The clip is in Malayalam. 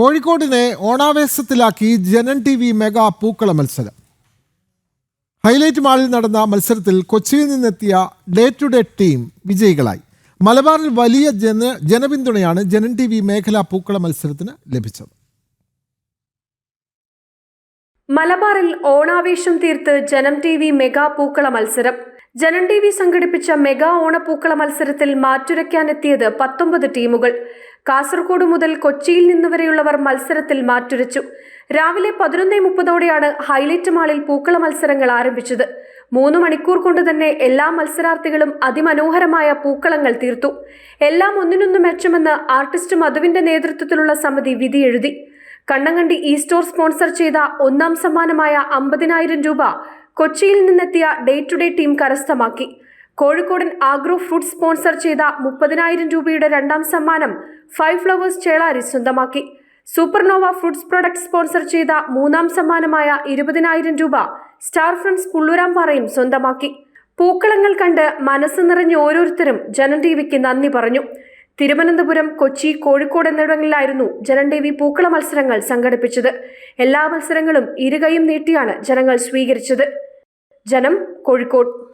കോഴിക്കോടിനെ ഓണാവേശത്തിലാക്കി ജനൻ ടി വി മെഗാ പൂക്കള മത്സരം. ഹൈലൈറ്റ് മാളിൽ നടന്ന മത്സരത്തിൽ കൊച്ചിയിൽ നിന്നെത്തിയ ഡേ ടു ഡേ ടീം വിജയികളായി. മലബാറിൽ വലിയ ജന ജനപിന്തുണയാണ് ജനൻ ടി വി മേഖലാ പൂക്കള മത്സരത്തിന് ലഭിച്ചത്. മലബാറിൽ ഓണാവേശം തീർത്ത് ജനം ടി വി മെഗാ പൂക്കള മത്സരം. ജനം ടി വി സംഘടിപ്പിച്ച മെഗാ ഓണപ്പൂക്കള മത്സരത്തിൽ മാറ്റുരയ്ക്കാനെത്തിയത് പത്തൊമ്പത് ടീമുകൾ. കാസർഗോഡ് മുതൽ കൊച്ചിയിൽ നിന്ന് വരെയുള്ളവർ മത്സരത്തിൽ മാറ്റുരച്ചു. രാവിലെ പതിനൊന്നേ മുപ്പതോടെയാണ് ഹൈലൈറ്റ് മാളിൽ പൂക്കള മത്സരങ്ങൾ ആരംഭിച്ചത്. മൂന്ന് മണിക്കൂർ കൊണ്ട് തന്നെ എല്ലാ മത്സരാർത്ഥികളും അതിമനോഹരമായ പൂക്കളങ്ങൾ തീർത്തു. എല്ലാം ഒന്നിനൊന്ന് മെച്ചമെന്ന് ആർട്ടിസ്റ്റ് മധുവിന്റെ നേതൃത്വത്തിലുള്ള സമിതി വിധി എഴുതി. കണ്ണങ്കണ്ടി ഈ സ്റ്റോർ സ്പോൺസർ ചെയ്ത ഒന്നാം സമ്മാനമായ അമ്പതിനായിരം രൂപ കൊച്ചിയിൽ നിന്നെത്തിയ ഡേ ടു ഡേ ടീം കരസ്ഥമാക്കി. കോഴിക്കോടൻ ആഗ്രോ ഫ്രൂട്ട് സ്പോൺസർ ചെയ്ത മുപ്പതിനായിരം രൂപയുടെ രണ്ടാം സമ്മാനം ഫൈവ് ഫ്ലവേഴ്സ് ചേളാരി സ്വന്തമാക്കി. സൂപ്പർനോവ ഫ്രൂട്ട്സ് പ്രൊഡക്റ്റ് സ്പോൺസർ ചെയ്ത മൂന്നാം സമ്മാനമായ ഇരുപതിനായിരം രൂപ സ്റ്റാർ ഫ്രണ്ട്സ് പുള്ളുരാംപാറയും സ്വന്തമാക്കി. പൂക്കളങ്ങൾ കണ്ട് മനസ്സ് നിറഞ്ഞ ഓരോരുത്തരും ജനം ടി വിക്ക് നന്ദി പറഞ്ഞു. തിരുവനന്തപുരം കൊച്ചി കോഴിക്കോട് എന്നിവിടങ്ങളിലായിരുന്നു ജനം ടി പൂക്കള മത്സരങ്ങൾ സംഘടിപ്പിച്ചത്. എല്ലാ മത്സരങ്ങളും ഇരുകയും നീട്ടിയാണ് ജനങ്ങൾ സ്വീകരിച്ചത്. ജനം കോഴിക്കോട്